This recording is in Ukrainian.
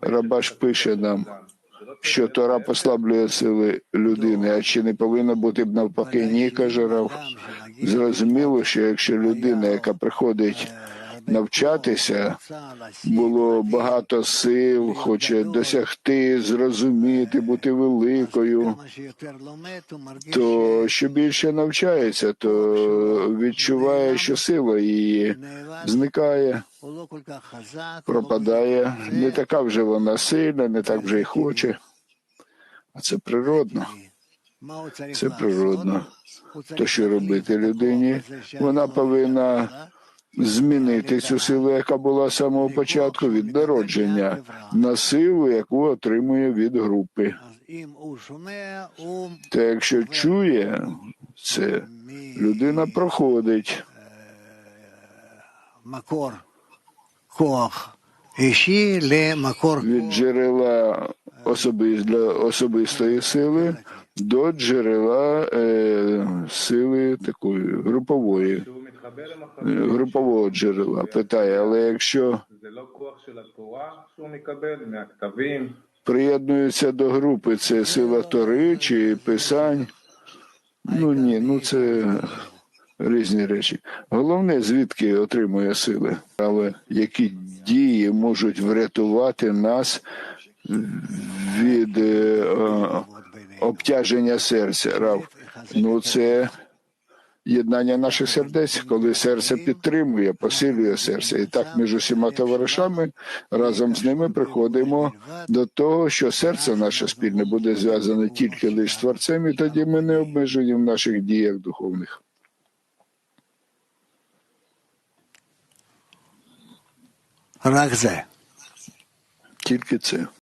Рабаш пише нам, що Тора послаблює сили людини, а чи не повинно бути б навпаки? Ні, каже Рав. Зрозуміло, що якщо людина, яка приходить навчатися, було багато сил, хоче досягти, зрозуміти, бути великою, то що більше навчається, то відчуває, що сила її зникає, пропадає. Не така вже вона сильна, не так вже й хоче. А це природно. Це природно. То що робити людині? Вона повинна змінити цю силу, яка була з самого початку від народження, на силу, яку отримує від групи. Та якщо чує це, людина проходить. Від джерела особи, для особистої сили до джерела е, сили такої групової групового джерела. Питає, але якщо приєднуються до групи, це сила тори чи писань. Ну ні, ну це різні речі. Головне, звідки отримує сили, але які дії можуть врятувати нас від е, е, обтяження серця, рав. Ну це єднання наших сердець, коли серце підтримує, посилює серце. І так між усіма товаришами разом з ними приходимо до того, що серце наше спільне буде зв'язане тільки лише з творцем, і тоді ми не обмежені в наших діях духовних. Рахзе. Тільки це.